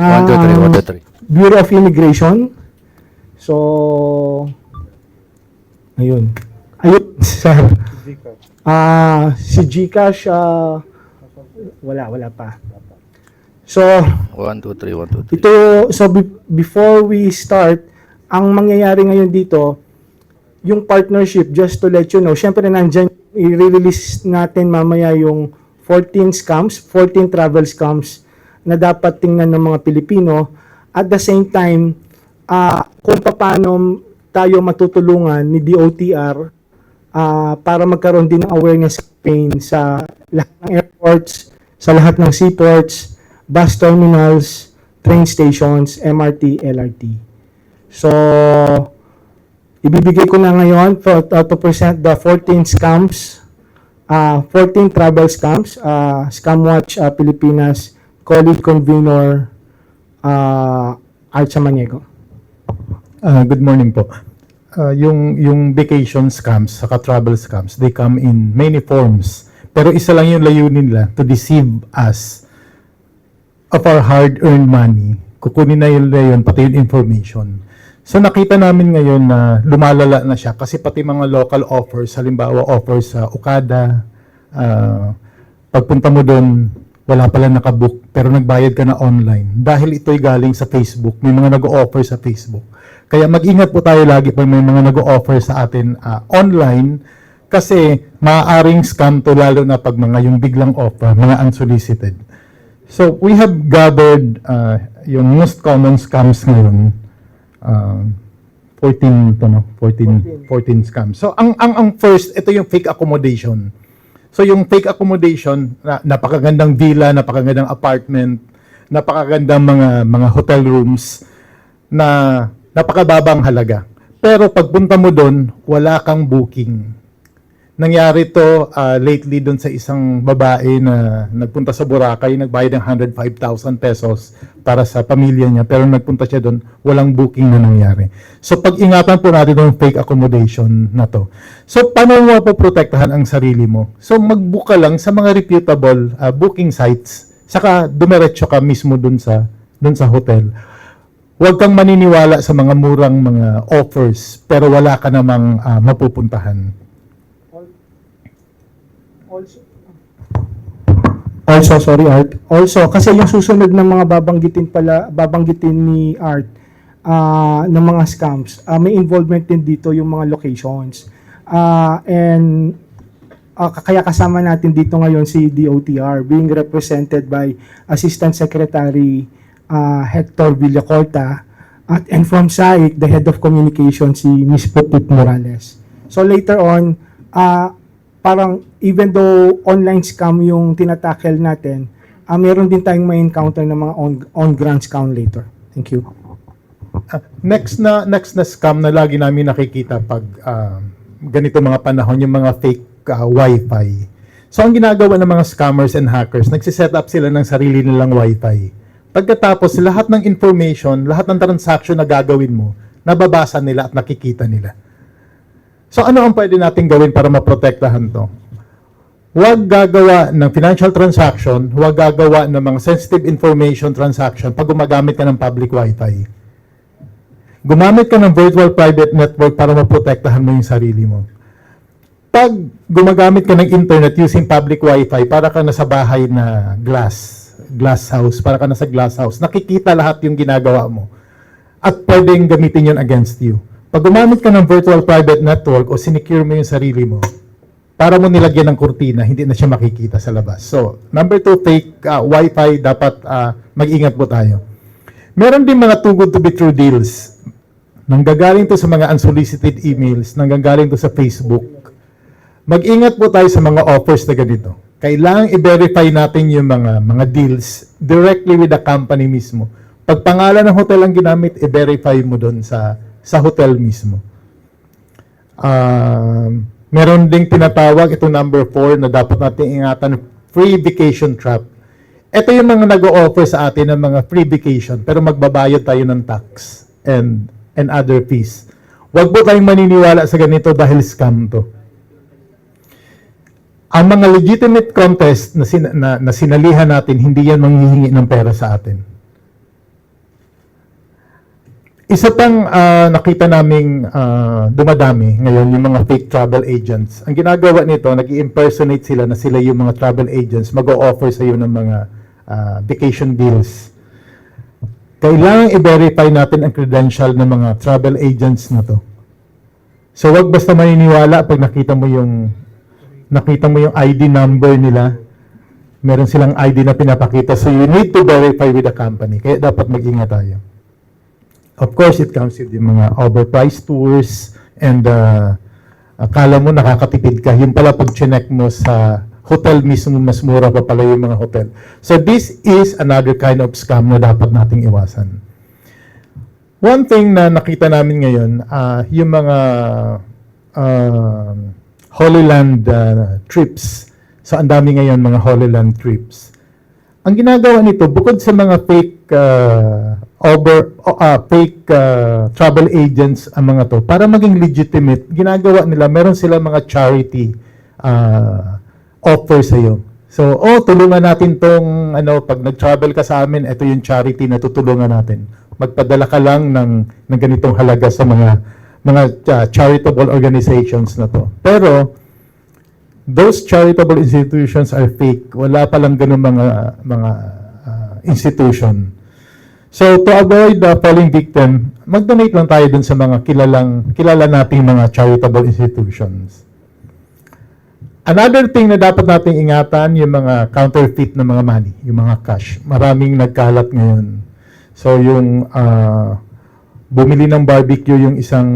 One, two, three, one, two, three. Bureau of Immigration. So, ayun. Ayun, sir. Ah, si Gcash, ah, wala, wala pa. So, One, two, three, one, two, three. ito, so be- before we start, ang mangyayari ngayon dito, yung partnership, just to let you know, syempre nandyan, i-release natin mamaya yung 14 scams, 14 travel scams na dapat tingnan ng mga Pilipino. At the same time, ah kung paano tayo matutulungan ni DOTR ah, para magkaroon din ng awareness campaign sa lahat ng airports, sa lahat ng seaports, bus terminals, train stations, MRT, LRT. So, ibibigay ko na ngayon for, uh, to present the 14 scams, uh, 14 travel scams, uh, Scamwatch uh, Pilipinas, colleague convener, uh, Art Samaniego. Ah, good morning po. Ah, yung yung vacation scams saka travel scams, they come in many forms. Pero isa lang yung layunin nila to deceive us of our hard-earned money. Kukunin na yun, na yun pati yung information. So nakita namin ngayon na lumalala na siya kasi pati mga local offers, halimbawa offers sa Okada, ah, pagpunta mo doon, wala pala nakabook pero nagbayad ka na online dahil ito'y galing sa Facebook. May mga nag-o-offer sa Facebook. Kaya mag-ingat po tayo lagi pag may mga nag-o-offer sa atin ah, online kasi maaaring scam to lalo na pag mga yung biglang offer, mga unsolicited. So we have gathered uh, yung most common scams ngayon. Uh, 14 to no, 14 14 scams. So ang ang ang first ito yung fake accommodation. So yung fake accommodation, na, napakagandang villa, napakagandang apartment, napakagandang mga mga hotel rooms na napakababang halaga. Pero pagpunta mo doon, wala kang booking. Nangyari to ah, lately doon sa isang babae na nagpunta sa Boracay, nagbayad ng 105,000 pesos para sa pamilya niya, pero nagpunta siya doon, walang booking na nangyari. So pag-ingatan po natin yung fake accommodation na to. So paano mo po protektahan ang sarili mo? So mag-book ka lang sa mga reputable ah, booking sites, saka dumiretso ka mismo doon sa doon sa hotel. Huwag kang maniniwala sa mga murang mga offers, pero wala ka namang ah, mapupuntahan. Also, also sorry Art. Also kasi yung susunod ng mga babanggitin pala babanggitin ni Art ah ng mga scams, ah, may involvement din dito yung mga locations. Ah and ah, kaya kasama natin dito ngayon si DOTR being represented by Assistant Secretary ah, Hector Villacorta at and from SAIC, the Head of Communication si Ms. Pupit Morales. So later on, ah parang even though online scam yung tinatackle natin, ah meron din tayong may encounter ng mga on, on-ground scam later. Thank you. Ah, next na next na scam na lagi namin nakikita pag ah, ganito mga panahon yung mga fake ah, wifi. So ang ginagawa ng mga scammers and hackers, nagsiset up sila ng sarili nilang wifi. Pagkatapos lahat ng information, lahat ng transaction na gagawin mo, nababasa nila at nakikita nila. So ano ang pwede natin gawin para maprotektahan to? Huwag gagawa ng financial transaction, huwag gagawa ng mga sensitive information transaction pag gumagamit ka ng public wifi. Gumamit ka ng virtual private network para maprotektahan mo yung sarili mo. Pag gumagamit ka ng internet using public wifi, para ka nasa bahay na glass, glass house, para ka nasa glass house, nakikita lahat yung ginagawa mo. At pwedeng gamitin yun against you. Pag gumamit ka ng virtual private network o sinecure mo yung sarili mo, para mo nilagyan ng kurtina, hindi na siya makikita sa labas. So, number two, fake uh, wifi, dapat uh, mag-ingat po tayo. Meron din mga too good to be true deals. Nanggagaling to sa mga unsolicited emails, nanggagaling to sa Facebook. Mag-ingat po tayo sa mga offers na ganito. Kailangang i-verify natin yung mga mga deals directly with the company mismo. Pag pangalan ng hotel ang ginamit, i-verify mo doon sa sa hotel mismo. Um, meron ding tinatawag, ito number 4 na dapat natin ingatan, free vacation trap. Ito yung mga nag-o-offer sa atin ng mga free vacation, pero magbabayad tayo ng tax and and other fees. Huwag po tayong maniniwala sa ganito dahil scam to. Ang mga legitimate contest na, sin- na, na sinalihan natin, hindi yan manghihingi ng pera sa atin. Isa pang ah, nakita naming ah, dumadami ngayon yung mga fake travel agents. Ang ginagawa nito, nag impersonate sila na sila yung mga travel agents, mag-o-offer sa iyo ng mga ah, vacation deals. Kailangan i-verify natin ang credential ng mga travel agents na to. So wag basta maniniwala pag nakita mo yung nakita mo yung ID number nila. Meron silang ID na pinapakita. So you need to verify with the company. Kaya dapat mag-ingat tayo. Of course, it comes with yung mga overpriced tours and uh, akala mo nakakatipid ka. Yung pala pag chinek mo sa hotel mismo, mas mura pa pala yung mga hotel. So this is another kind of scam na dapat nating iwasan. One thing na nakita namin ngayon, ah, yung mga um, Holy Land ah, trips. So ang dami ngayon mga Holy Land trips. Ang ginagawa nito, bukod sa mga fake uh, over ah, fake uh, travel agents ang mga to, para maging legitimate, ginagawa nila, meron sila mga charity uh, offer sa iyo. So, oh, tulungan natin tong ano, pag nag-travel ka sa amin, ito yung charity na tutulungan natin. Magpadala ka lang ng, ng ganitong halaga sa mga mga uh, charitable organizations na to. Pero those charitable institutions are fake. Wala palang ganun mga mga uh, institution. So to avoid the falling victim, mag-donate lang tayo dun sa mga kilalang kilala nating mga charitable institutions. Another thing na dapat nating ingatan yung mga counterfeit na mga money, yung mga cash. Maraming nagkalat ngayon. So yung uh, bumili ng barbecue yung isang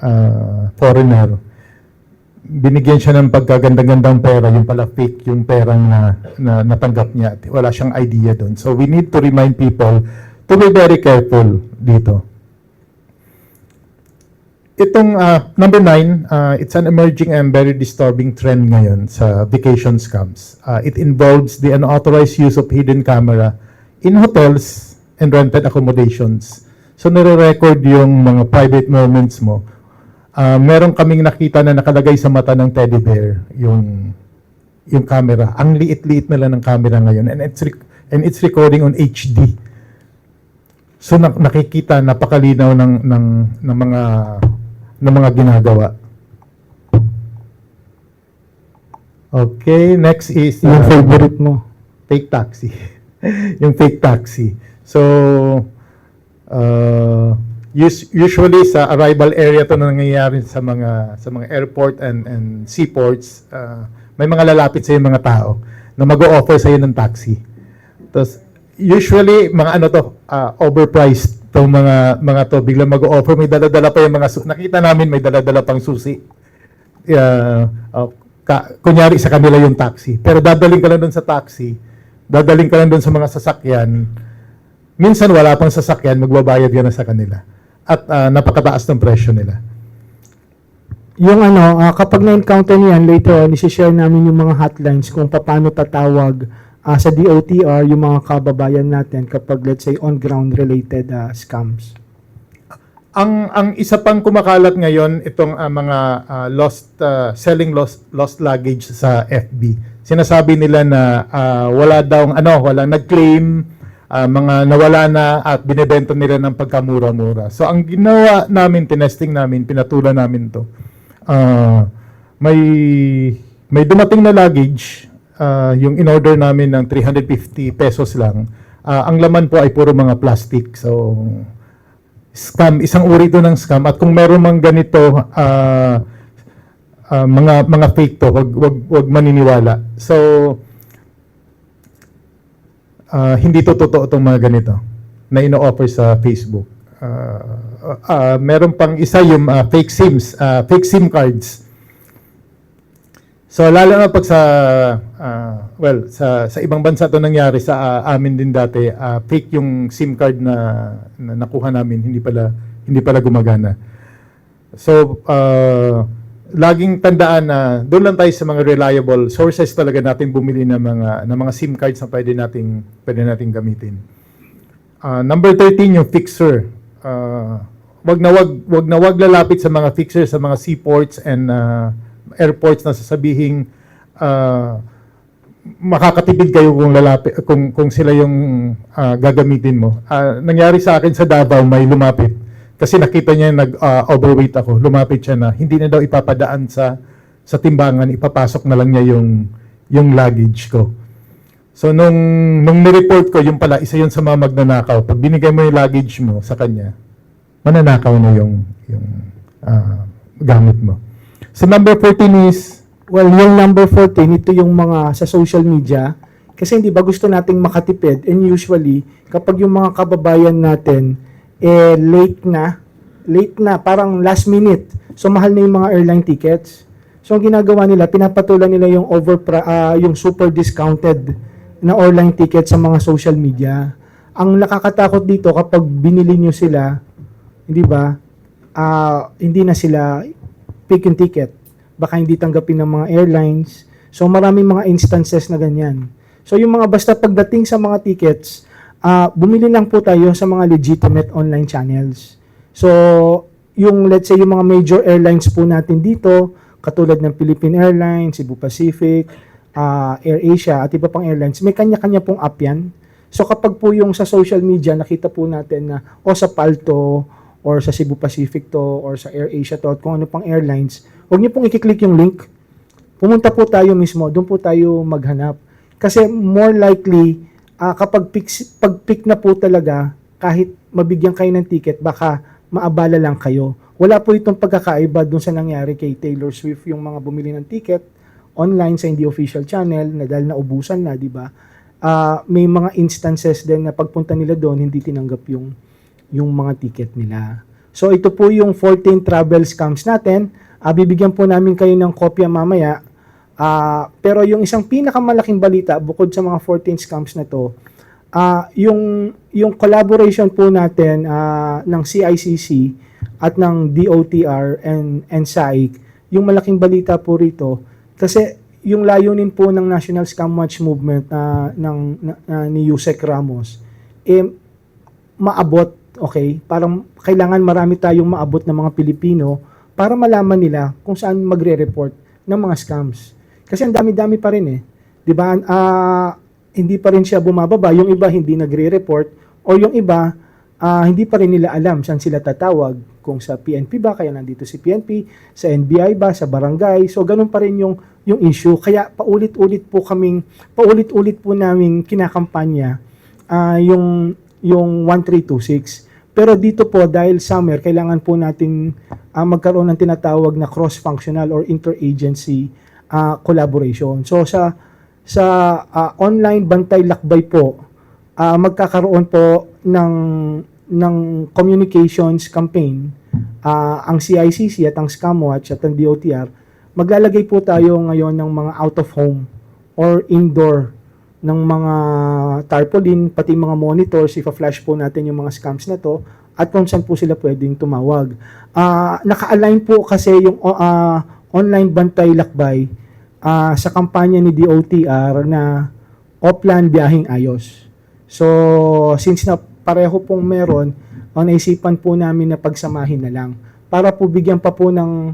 uh, foreigner, binigyan siya ng pagkaganda-gandang pera, yung pala fake yung perang na, na natanggap niya. Wala siyang idea doon. So we need to remind people to be very careful dito. Itong uh, number nine, uh, it's an emerging and very disturbing trend ngayon sa vacation scams. Uh, it involves the unauthorized use of hidden camera in hotels and rented accommodations. So nire-record yung mga private moments mo. Uh, meron kaming nakita na nakalagay sa mata ng teddy bear yung yung camera. Ang liit-liit na lang ng camera ngayon and it's and it's recording on HD. So nak- nakikita napakalinaw ng ng ng mga ng mga ginagawa. Okay, next is Yung uh, favorite mo. fake taxi. yung fake taxi. So, uh, us- usually sa arrival area to na nangyayari sa mga sa mga airport and and seaports, uh, may mga lalapit sa mga tao na mag-o-offer sa ng taxi. Tapos usually mga ano to, uh, overpriced tong mga mga to biglang mag-o-offer may dala-dala pa yung mga nakita namin may dala-dala pang susi. Uh, uh, ka, kunyari sa kanila yung taxi. Pero dadaling ka lang doon sa taxi, dadaling ka lang doon sa mga sasakyan, minsan wala pang sasakyan, magbabayad ka na sa kanila. At ah, napakataas ng presyo nila. Yung ano, ah, kapag na-encounter niyan, later on, isi-share namin yung mga hotlines kung paano tatawag ah, sa DOTR yung mga kababayan natin kapag let's say on-ground related ah, scams. Ang ang isa pang kumakalat ngayon itong ah, mga ah, lost ah, selling lost lost luggage sa FB. Sinasabi nila na ah, wala daw ano, wala nag-claim ah, mga nawala na at binebenta nila ng pagkamura-mura. So ang ginawa namin, tinesting namin, pinatulan namin 'to. Ah, may may dumating na luggage, ah, yung in-order namin ng 350 pesos lang. Ah, ang laman po ay puro mga plastic. So scam, isang uri ito ng scam at kung meron mang ganito ah, ah, mga mga fake to, wag wag wag maniniwala. So ah, hindi to totoo itong mga ganito na ino-offer sa Facebook. Ah, ah, meron pang isa yung ah, fake SIMs, ah, fake SIM cards. So lalo na pag sa ah, well sa sa ibang bansa to nangyari sa ah, amin din dati ah, fake yung SIM card na, na nakuha namin hindi pala hindi pala gumagana. So ah, laging tandaan na doon lang tayo sa mga reliable sources talaga natin bumili ng mga ng mga SIM cards na pwede nating pwede nating gamitin. Ah, number 13 yung fixer. Ah, wag na wag wag na wag lalapit sa mga fixer sa mga seaports and ah, airports na sasabihing ah, makakatipid kayo kung lalapit kung kung sila yung ah, gagamitin mo. Ah, nangyari sa akin sa Davao may lumapit. Kasi nakita niya nag-overweight ako. Lumapit siya na hindi na daw ipapadaan sa sa timbangan, ipapasok na lang niya yung yung luggage ko. So nung nung ni-report ko, yung pala isa yun sa mga magnanakaw. Pag binigay mo yung luggage mo sa kanya, mananakaw na yung yung ah, gamit mo. So number 14 is Well, yung number 14, ito yung mga sa social media. Kasi hindi ba gusto nating makatipid and usually kapag yung mga kababayan natin eh late na, late na, parang last minute. So mahal na yung mga airline tickets. So ang ginagawa nila, pinapatulan nila yung over ah, yung super discounted na airline ticket sa mga social media. Ang nakakatakot dito kapag binili nyo sila, hindi ba? ah, hindi na sila pick and ticket baka hindi tanggapin ng mga airlines. So maraming mga instances na ganyan. So yung mga basta pagdating sa mga tickets, ah bumili lang po tayo sa mga legitimate online channels. So yung let's say yung mga major airlines po natin dito, katulad ng Philippine Airlines, Cebu Pacific, ah, AirAsia at iba pang airlines, may kanya-kanya pong app yan. So kapag po yung sa social media nakita po natin na o sa Palto or sa Cebu Pacific to or sa AirAsia to at kung ano pang airlines, huwag niyo pong i-click yung link. Pumunta po tayo mismo, doon po tayo maghanap. Kasi more likely, ah, kapag pick, pag pick na po talaga, kahit mabigyan kayo ng ticket, baka maabala lang kayo. Wala po itong pagkakaiba doon sa nangyari kay Taylor Swift, yung mga bumili ng ticket online sa hindi official channel, na dahil naubusan na, di ba? Ah, may mga instances din na pagpunta nila doon, hindi tinanggap yung yung mga ticket nila. So ito po yung 14 travel scams natin. Ah, bibigyan po namin kayo ng kopya mamaya. Ah, pero yung isang pinakamalaking balita bukod sa mga 14 scams na to, ah, yung yung collaboration po natin ah, ng CICC at ng DOTR and and SAIC, yung malaking balita po rito kasi yung layunin po ng National Scam Watch Movement na ng na- ni Yusek Ramos eh maabot, okay? Parang kailangan marami tayong maabot ng mga Pilipino para malaman nila kung saan magre-report ng mga scams. Kasi ang dami-dami pa rin eh. 'Di ba? Ah, hindi pa rin siya bumababa, yung iba hindi nagre-report o yung iba ah, hindi pa rin nila alam saan sila tatawag kung sa PNP ba kaya nandito si PNP sa NBI ba sa barangay so ganun pa rin yung yung issue kaya paulit-ulit po kaming paulit-ulit po namin kinakampanya ah, yung yung 1326. Pero dito po dahil summer kailangan po nating ah, magkaroon ng tinatawag na cross-functional or interagency ah, collaboration. So sa sa ah, online bantay lakbay po ah, magkakaroon po ng ng communications campaign ah, ang CICC at ang Scamwatch at ang DOTR maglalagay po tayo ngayon ng mga out of home or indoor ng mga tarpaulin, pati mga monitors, ipa-flash po natin yung mga scams na to at kung saan po sila pwedeng tumawag. Ah, naka-align po kasi yung ah, online bantay lakbay ah, sa kampanya ni DOTR na Oplan Biyahing Ayos. So, since na pareho pong meron, ang naisipan po namin na pagsamahin na lang para po bigyan pa po ng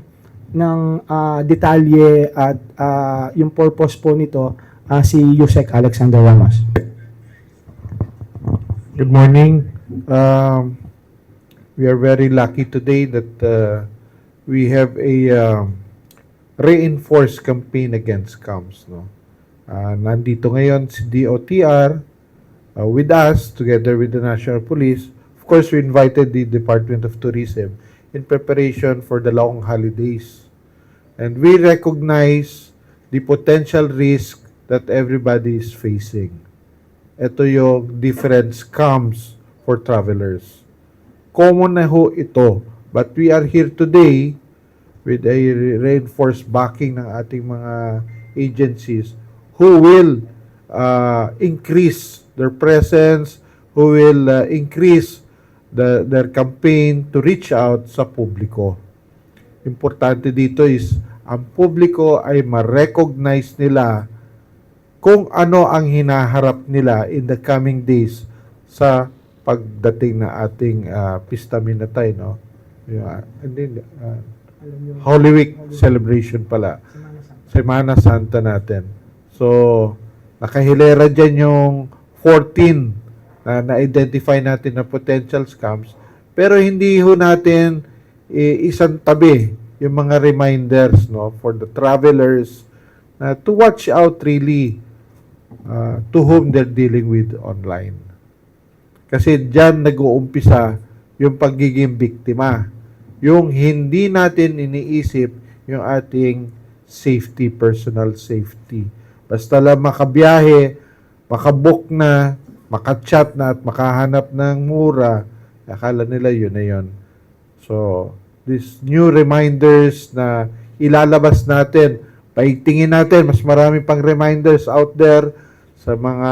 ng ah, detalye at ah, yung purpose po nito ah, si Yusek Alexander Ramos. Good morning. Um, we are very lucky today that uh, we have a um, reinforced campaign against scams. No? Uh, nandito ngayon si DOTR uh, with us together with the National Police. Of course, we invited the Department of Tourism in preparation for the long holidays. And we recognize the potential risk that everybody is facing ito yung different scams for travelers. Common na ho ito. But we are here today with a re- reinforced backing ng ating mga agencies who will uh, increase their presence, who will uh, increase the, their campaign to reach out sa publiko. Importante dito is ang publiko ay ma-recognize nila kung ano ang hinaharap nila in the coming days sa pagdating na ating uh, Pista Minatay, no? Yung, ah, hindi, ah, Holy Week celebration pala. Semana Santa natin. So, nakahilera dyan yung 14 na na-identify natin na potential scams. Pero hindi ho natin eh, isang tabi yung mga reminders no for the travelers na to watch out really uh, to whom they're dealing with online. Kasi diyan nag-uumpisa yung pagiging biktima. Yung hindi natin iniisip yung ating safety, personal safety. Basta lang makabiyahe, makabook na, makachat na at makahanap ng mura, akala nila yun na yun. So, these new reminders na ilalabas natin, paigtingin natin, mas marami pang reminders out there sa mga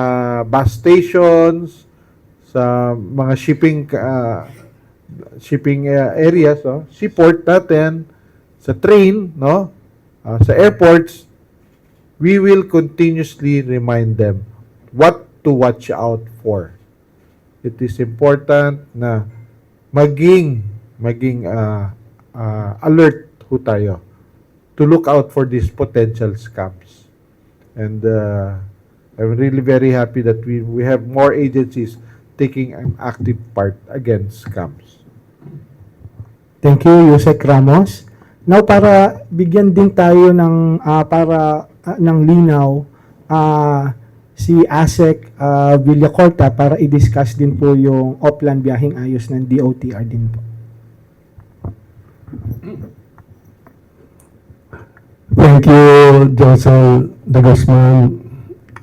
bus stations, sa mga shipping uh, shipping uh, areas, no? seaport natin, sa train, no? Uh, sa airports, we will continuously remind them what to watch out for. It is important na maging maging uh, uh, alert ho tayo to look out for these potential scams. And uh, I'm really very happy that we we have more agencies taking an active part against scams. Thank you, Yusek Ramos. Now, para bigyan din tayo ng ah, para ah, ng linaw ah, si ASEC uh, Villacorta para i-discuss din po yung offline biyaheng ayos ng DOTR din po. Thank you, Josel de Guzman,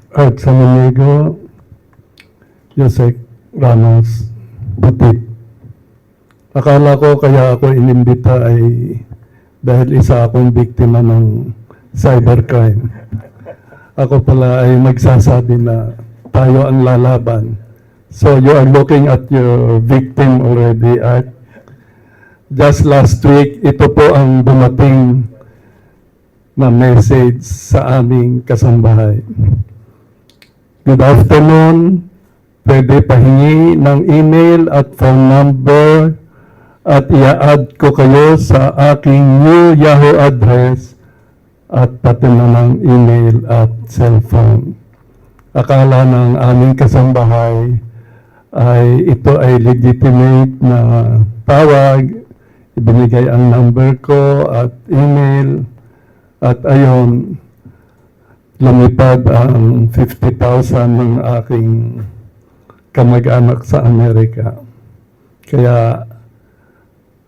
Art Samanigo, Yosek Ramos, Puti. Akala ko kaya ako inimbita ay dahil isa akong biktima ng cybercrime. Ako pala ay magsasabi na tayo ang lalaban. So you are looking at your victim already, Art. Just last week, ito po ang dumating na message sa aming kasambahay. Good afternoon. Pwede pahingi ng email at phone number at i-add ko kayo sa aking new Yahoo address at pati na ng email at cellphone. Akala ng aming kasambahay ay ito ay legitimate na tawag. Ibinigay ang number ko at email. At ayon, lumipad ang 50,000 ng aking kamag-anak sa Amerika. Kaya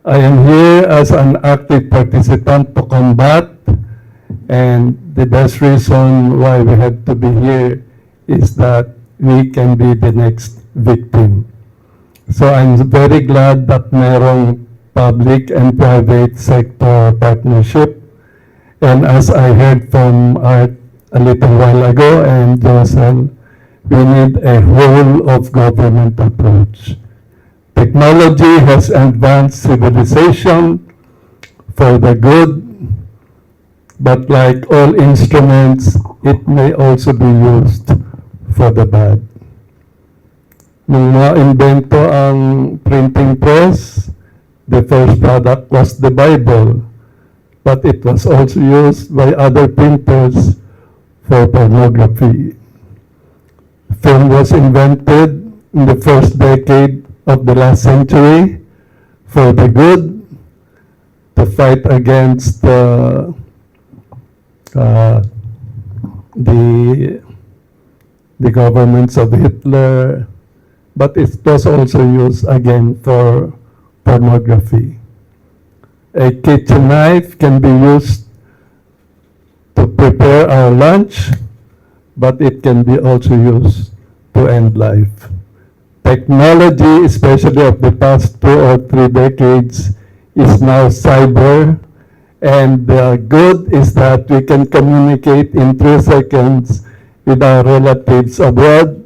I am here as an active participant to combat and the best reason why we have to be here is that we can be the next victim. So I'm very glad that merong public and private sector partnership And as I heard from Art a little while ago and Josel, we need a whole of government approach. Technology has advanced civilization for the good, but like all instruments, it may also be used for the bad. Nung ma-invento ang printing press, the first product was the Bible but it was also used by other printers for pornography. Film was invented in the first decade of the last century for the good, to fight against uh, uh, the the governments of Hitler, but it was also used again for pornography. A kitchen knife can be used to prepare our lunch, but it can be also used to end life. Technology, especially of the past two or three decades, is now cyber, and the good is that we can communicate in three seconds with our relatives abroad,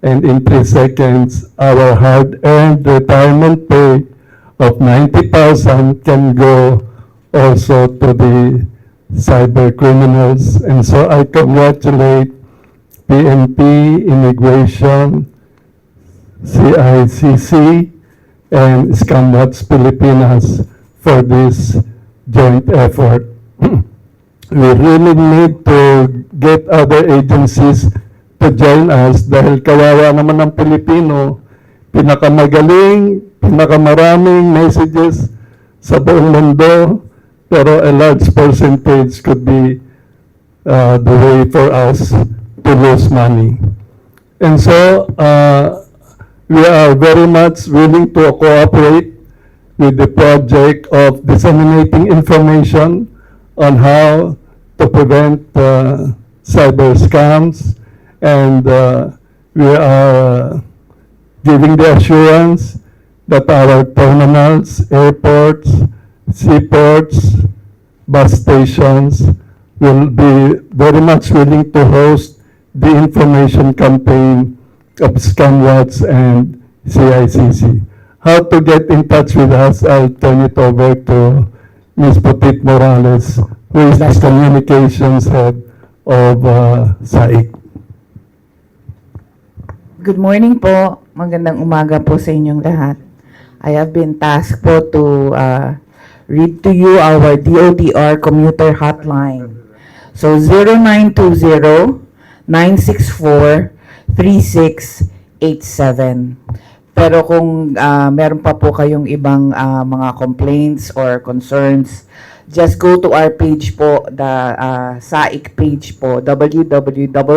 and in three seconds, our hard-earned retirement pay of 90,000 can go also to the cyber criminals. And so I congratulate PNP, Immigration, CICC, and ScamWatch Pilipinas for this joint effort. We really need to get other agencies to join us dahil kawawa naman ang Pilipino, pinakamagaling, pinakamaraming messages sa buong mundo, pero a large percentage could be uh, the way for us to lose money. And so, uh, we are very much willing to cooperate with the project of disseminating information on how to prevent uh, cyber scams. And uh, we are giving the assurance that our terminals, airports, seaports, bus stations will be very much willing to host the information campaign of ScamWatch and CICC. How to get in touch with us, I'll turn it over to Ms. Petit Morales, who is the communications head of uh, SAIC. Good morning po. Magandang umaga po sa inyong lahat. I have been tasked po to uh, read to you our DOTR commuter hotline. So 0920-964-3687. Pero kung uh, meron pa po kayong ibang uh, mga complaints or concerns, just go to our page po, the uh, SAIC page po, www